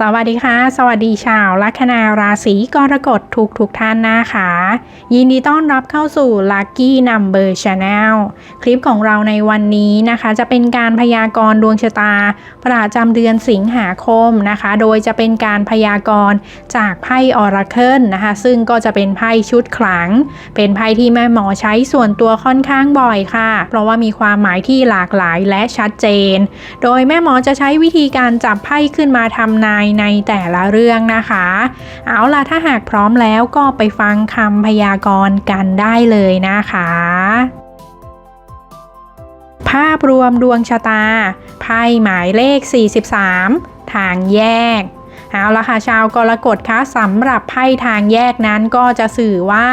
สวัสดีค่ะ สวัสดีชาวลัคนาราศีกรกฎทุกทุกท่านนะคะ ยินดีต้อนรับเข้าสู่ Lucky Number Channel คลิปของเราในวันนี้นะคะ จะเป็นการพยากรณ์ดวงชะตา ประจำเดือนสิงหาคมนะคะ โดยจะเป็นการพยากรณ์จากไพ่ออราเคิลนะคะ ซึ่งก็จะเป็นไพ่ชุดขลัง เป็นไพ่ที่แม่หมอใช้ส่วนตัวค่อนข้างบ่อยค่ะ เพราะว่ามีความหมายที่หลากหลายและชัดเจน โดยแม่หมอจะใช้วิธีการจับไพ่ขึ้นมาทำนายในแต่ละเรื่องนะคะ เอาล่ะถ้าหากพร้อมแล้วก็ไปฟังคำพยากรณ์กันได้เลยนะคะ ภาพรวมดวงชะตา ไพ่หมายเลข 43 ทางแยกเอาละค่ะชาวกรกฎคะสำหรับไพ่ทางแยกนั้นก็จะสื่อว่า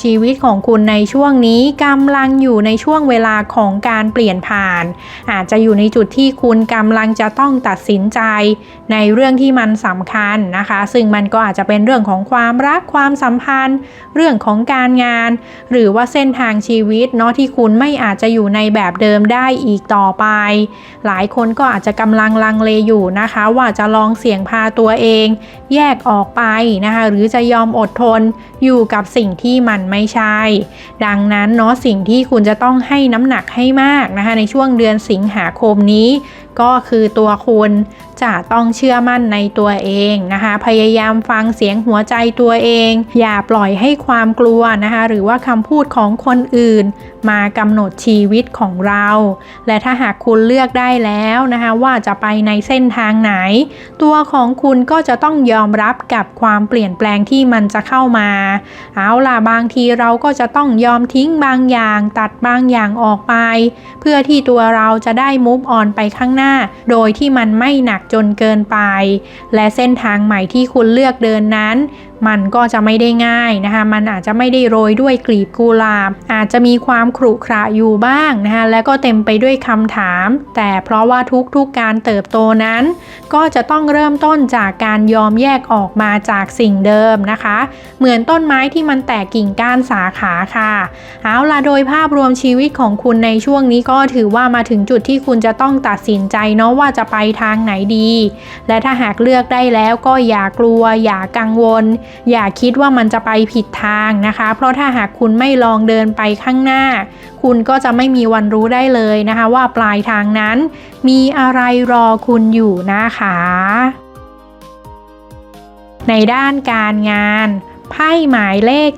ชีวิตของคุณในช่วงนี้กำลังอยู่ในช่วงเวลาของการเปลี่ยนผ่าน อาจจะอยู่ในจุดที่คุณกำลังจะต้องตัดสินใจ ในเรื่องที่มันสำคัญนะคะ ซึ่งมันก็อาจจะเป็นเรื่องของความรักความสัมพันธ์ เรื่องของการงาน หรือว่าเส้นทางชีวิตเนาะที่คุณไม่อาจจะอยู่ในแบบเดิมได้อีกต่อไป หลายคนก็อาจจะกำลังลังเลอยู่นะคะ ว่าจะลองเสี่ยงพาตัวเอง แยกออกไปนะคะหรือจะยอมอดทนอยู่กับสิ่งที่มันไม่ใช่ ดังนั้นเนาะสิ่งที่คุณจะต้องให้น้ำหนักให้มากนะคะ ในช่วงเดือนสิงหาคมนี้ ก็คือตัวคุณ จะต้องเชื่อมั่นในตัวเองนะคะ พยายามฟังเสียงหัวใจตัวเอง อย่าปล่อยให้ความกลัวนะคะ หรือว่าคำพูดของคนอื่น มากำหนดชีวิตของเรา และถ้าหากคุณเลือกได้แล้วนะคะ ว่าจะไปในเส้นทางไหน ตัวของคุณก็จะต้องยอมรับกับความเปลี่ยนแปลงที่มันจะเข้ามา เอาล่ะบางทีเราก็จะต้องยอมทิ้งบางอย่างตัดบางอย่างออกไป เพื่อที่ตัวเราจะได้มุฟออนไปข้างหน้า โดยที่มันไม่หนักจนเกินไป และเส้นทางใหม่ที่คุณเลือกเดินนั้นมันก็จะไม่ได้ง่ายนะคะ มันอาจจะไม่ได้โรยด้วยกลีบกุหลาบ อาจจะมีความขรุขระอยู่บ้างนะคะ และก็เต็มไปด้วยคำถาม แต่เพราะว่าทุกๆกการเติบโตนั้น ก็จะต้องเริ่มต้นจากการยอมแยกออกมาจากสิ่งเดิมนะคะ เหมือนต้นไม้ที่มันแตกกิ่งก้านสาขาค่ะ เอาล่ะโดยภาพรวมชีวิตของคุณในช่วงนี้ก็ถือว่ามาถึงจุดที่คุณจะต้องตัดสินใจเนาะว่าจะไปทางไหนดี และถ้าหากเลือกได้แล้วก็อย่ากลัว อย่ากังวลอย่าคิดว่ามันจะไปผิดทางนะคะ เพราะถ้าหากคุณไม่ลองเดินไปข้างหน้า คุณก็จะไม่มีวันรู้ได้เลยนะคะ ว่าปลายทางนั้น มีอะไรรอคุณอยู่นะคะ ในด้านการงาน ไพ่หมายเลข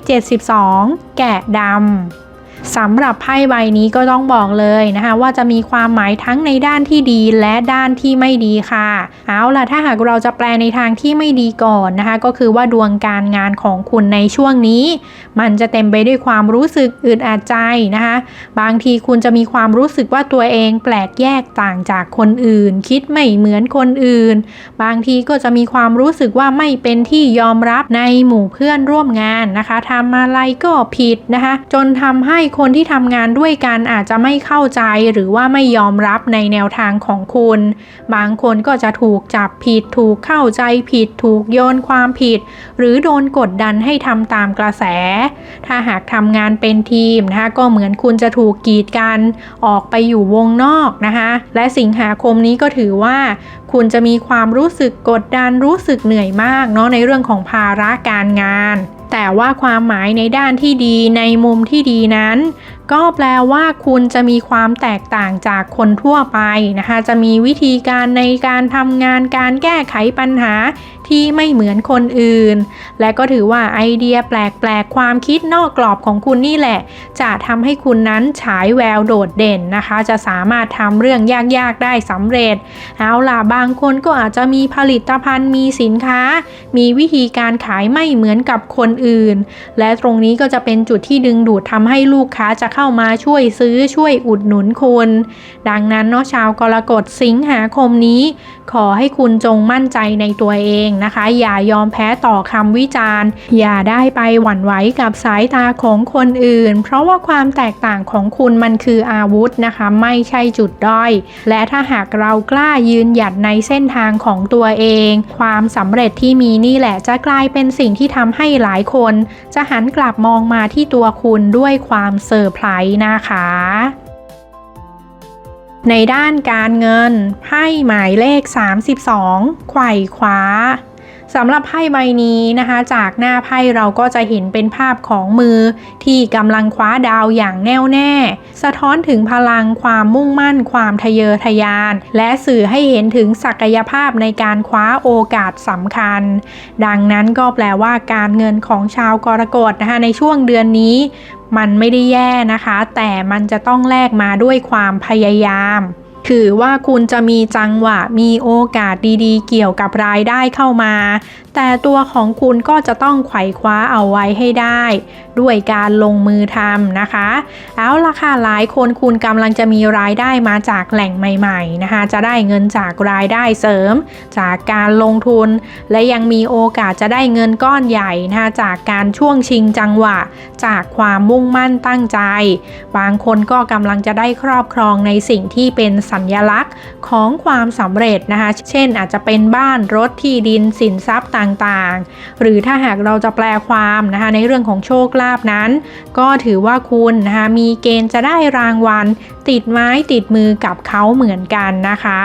72 แกะดำ สำหรับไพ่ใบนี้ก็ต้องบอกเลยนะคะว่าจะมีความหมายทั้งในด้านที่ดีและด้านที่ไม่ดีค่ะ เอาล่ะถ้าหากเราจะแปลในทางที่ไม่ดีก่อนนะคะ ก็คือว่าดวงการงานของคุณในช่วงนี้ มันจะเต็มไปด้วยความรู้สึกอึดอัดใจนะคะ บางทีคุณจะมีความรู้สึกว่าตัวเองแปลกแยกต่างจากคนอื่น คิดไม่เหมือนคนอื่น บางทีก็จะมีความรู้สึกว่าไม่เป็นที่ยอมรับในหมู่เพื่อนร่วมงานนะคะทำอะไรก็ผิดนะคะ จนทำให้คนที่ทำงานด้วยกันอาจจะไม่เข้าใจหรือว่าไม่ยอมรับในแนวทางของคุณ บางคนก็จะถูกจับผิดถูกเข้าใจผิด ถูกโยนความผิด หรือโดนกดดันให้ทำตามกระแส ถ้าหากทำงานเป็นทีมนะคะก็เหมือนคุณจะถูกกีดกัน ออกไปอยู่วงนอกนะคะและสิงหาคมนี้ก็ถือว่า คุณจะมีความรู้สึกกดดันรู้สึกเหนื่อยมากเนาะในเรื่องของภาระการงาน แต่ว่าความหมายในด้านที่ดีในมุมที่ดีนั้น ก็แปลว่าคุณจะมีความแตกต่างจากคนทั่วไปนะคะ จะมีวิธีการในการทำงานการแก้ไขปัญหาที่ไม่เหมือนคนอื่น และก็ถือว่าไอเดียแปลกๆ ความคิดนอกกรอบของคุณนี่แหละ จะทำให้คุณนั้นฉายแววโดดเด่นนะคะ จะสามารถทำเรื่องยากๆ ได้สำเร็จ เอาล่ะบางคนก็อาจจะมีผลิตภัณฑ์มีสินค้า มีวิธีการขายไม่เหมือนกับคนอื่น และตรงนี้ก็จะเป็นจุดที่ดึงดูดทำให้ลูกค้าจะเข้าเข้ามาช่วยซื้อช่วยอุดหนุนคุณ ดังนั้นเนาะชาวกรกฎสิงหาคมนี้ ขอให้คุณจงมั่นใจในตัวเองนะคะ อย่ายอมแพ้ต่อคำวิจารณ์ อย่าได้ไปหวั่นไหวกับสายตาของคนอื่น เพราะว่าความแตกต่างของคุณมันคืออาวุธนะคะ ไม่ใช่จุดด้อย และถ้าหากเรากล้ายืนหยัดในเส้นทางของตัวเอง ความสำเร็จที่มีนี่แหละจะกลายเป็นสิ่งที่ทำให้หลายคน จะหันกลับมองมาที่ตัวคุณด้วยความเซอร์ไพรส์นะคะ ในด้านการเงินไพ่หมายเลข 32 ไขว่คว้า สำหรับไพ่ใบนี้นะคะ จากหน้าไพ่เราก็จะเห็นเป็นภาพของมือ ที่กำลังคว้าดาวอย่างแน่วแน่ สะท้อนถึงพลังความมุ่งมั่น ความทะเยอทะยาน และสื่อให้เห็นถึงศักยภาพในการคว้าโอกาสสำคัญ ดังนั้นก็แปลว่าการเงินของชาวกรกฎนะคะในช่วงเดือนนี้ มันไม่ได้แย่นะคะ แต่มันจะต้องแลกมาด้วยความพยายาม ถือว่าคุณจะมีจังหวะมีโอกาสดีๆ เกี่ยวกับรายได้เข้ามา แต่ตัวของคุณก็จะต้องไขว่คว้าเอาไว้ให้ได้ ด้วยการลงมือทำนะคะ เอาล่ะค่ะหลายคนคุณกำลังจะมีรายได้มาจากแหล่งใหม่ๆนะคะ จะได้เงินจากรายได้เสริม จากการลงทุน และยังมีโอกาสจะได้เงินก้อนใหญ่นะคะจากการช่วงชิงจังหวะ จากความมุ่งมั่นตั้งใจ บางคนก็กำลังจะได้ครอบครองในสิ่งที่เป็นสัญลักษณ์ของความสำเร็จนะคะ เช่นอาจจะเป็นบ้านรถที่ดินสินทรัพย์ต่างๆ หรือถ้าหากเราจะแปลความนะคะในเรื่องของโชคลาภนั้น ก็ถือว่าคุณนะคะมีเกณฑ์จะได้รางวัล ติดไม้ติดมือกับเขาเหมือนกันนะคะ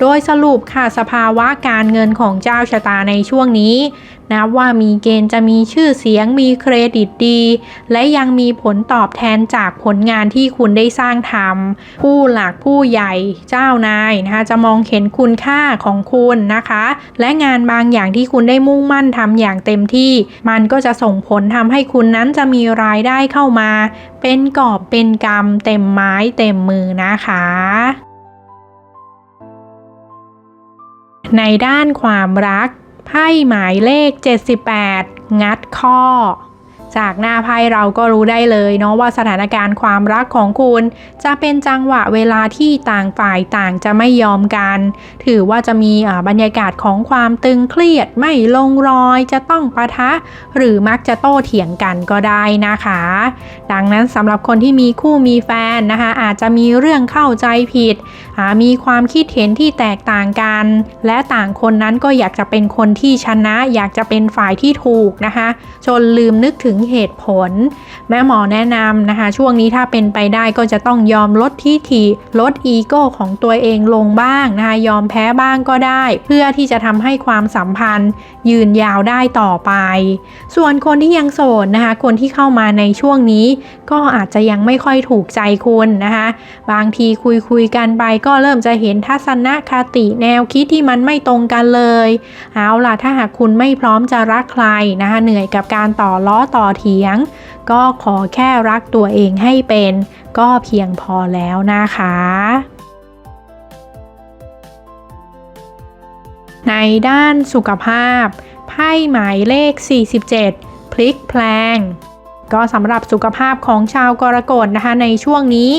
โดยสรุปค่ะสภาวะการเงินของเจ้าชะตาในช่วงนี้ นับว่ามีเกณฑ์จะมีชื่อเสียงมีเครดิตดี และยังมีผลตอบแทนจากผลงานที่คุณได้สร้างทำผู้หลักผู้ใหญ่เจ้านายนะคะจะมองเห็นคุณค่าของคุณนะคะ และงานบางอย่างที่คุณได้มุ่งมั่นทำอย่างเต็มที่ มันก็จะส่งผลทำให้คุณนั้นจะมีรายได้เข้ามา เป็นกอบเป็นกำเต็มไม้เต็มมือนะคะในด้านความรัก ไพ่หมายเลข 78 งัดข้อ จากหน้าไพ่เราก็รู้ได้เลยเนาะว่าสถานการณ์ความรักของคุณ จะเป็นจังหวะเวลาที่ต่างฝ่ายต่างจะไม่ยอมกัน ถือว่าจะมีบรรยากาศของความตึงเครียดไม่ลงรอยจะต้องปะทะ หรือมักจะโต้เถียงกันก็ได้นะคะ ดังนั้นสำหรับคนที่มีคู่มีแฟนนะคะอาจจะมีเรื่องเข้าใจผิด มีความคิดเห็นที่แตกต่างกัน และต่างคนนั้นก็อยากจะเป็นคนที่ชนะ อยากจะเป็นฝ่ายที่ถูกนะคะจนลืมนึกถึงเหตุผล แม่หมอแนะนำนะคะ ช่วงนี้ถ้าเป็นไปได้ก็จะต้องยอมลดที่ทีลดอีโก้ของตัวเองลงบ้างนะคะยอมแพ้บ้างก็ได้ เพื่อที่จะทำให้ความสัมพันธ์ ยืนยาวได้ต่อไป ส่วนคนที่ยังโสดนะคะ คนที่เข้ามาในช่วงนี้ ก็อาจจะยังไม่ค่อยถูกใจคุณนะคะ บางทีคุยคุยกันไปก็เริ่มจะเห็นทัศนคติแนวคิดที่มันไม่ตรงกันเลย เอาล่ะถ้าหากคุณไม่พร้อมจะรักใครนะคะเหนื่อยกับการต่อล้อต่อเถียง ก็ขอแค่รักตัวเองให้เป็น ก็เพียงพอแล้วนะคะในด้านสุขภาพ ไพ่หมายเลข 47 พลิกแพลง ก็สำหรับสุขภาพของชาวกรกฎนะคะในช่วงนี้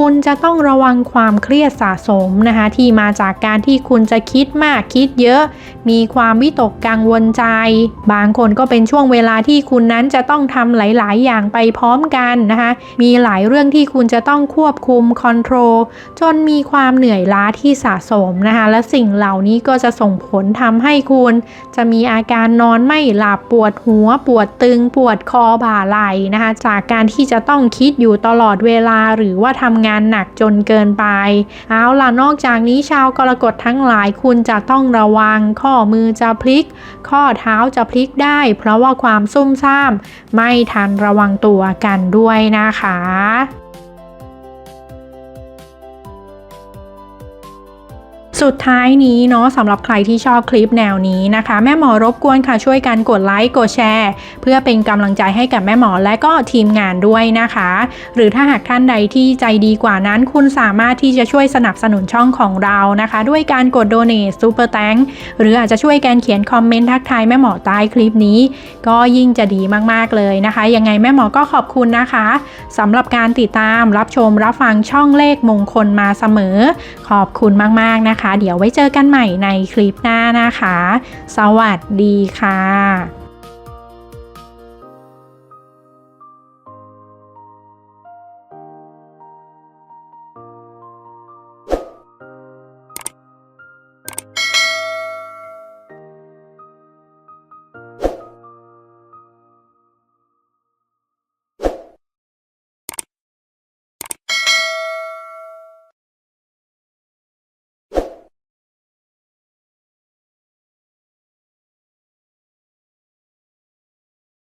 คุณจะต้องระวังความเครียดสะสมนะคะที่มาจากการที่คุณจะคิดมากคิดเยอะ มีความวิตกกังวลใจ บางคนก็เป็นช่วงเวลาที่คุณนั้นจะต้องทำหลาย ๆ อย่างไปพร้อมกันนะคะมีหลายเรื่องที่คุณจะต้องควบคุมคอนโทรลจนมีความเหนื่อยล้าที่สะสมนะคะและสิ่งเหล่านี้ก็จะส่งผลทำให้คุณ จะมีอาการนอนไม่หลับปวดหัว ปวดตึง ปวดคอบ่าไหล่นะคะจากการที่จะต้องคิดอยู่ตลอดเวลาหรือว่าทำงานหนักจนเกินไป เอาล่ะนอกจากนี้ชาวกรกฎทั้งหลายคุณจะต้องระวังข้อมือจะพลิก ข้อเท้าจะพลิกได้ เพราะว่าความซุ่มซ่าม ไม่ทันระวังตัวกันด้วยนะคะ สุดท้ายนี้เนาะสำหรับใครที่ชอบคลิปแนวนี้นะคะ แม่หมอรบกวนค่ะช่วยกันกดไลค์กดแชร์ เพื่อเป็นกำลังใจให้กับแม่หมอและก็ทีมงานด้วยนะคะ หรือถ้าหากท่านใดที่ใจดีกว่านั้น คุณสามารถที่จะช่วยสนับสนุนช่องของเรานะคะ ด้วยการกดโดเน t ซูเปอร์แตงหรืออาจจะช่วยกันเขียนคอมเมนต์ทักทายแม่หมอใต้คลิปนี้ ก็ยิ่งจะดีมากๆเลยนะคะ ยังไงแม่หมอก็ขอบคุณนะคะสำหรับการติดตามรับชมรับฟังช่องเลขมงคลมาเสมอ ขอบคุณมากๆนะคะเดี๋ยวไว้เจอกันใหม่ในคลิปหน้านะคะ สวัสดีค่ะ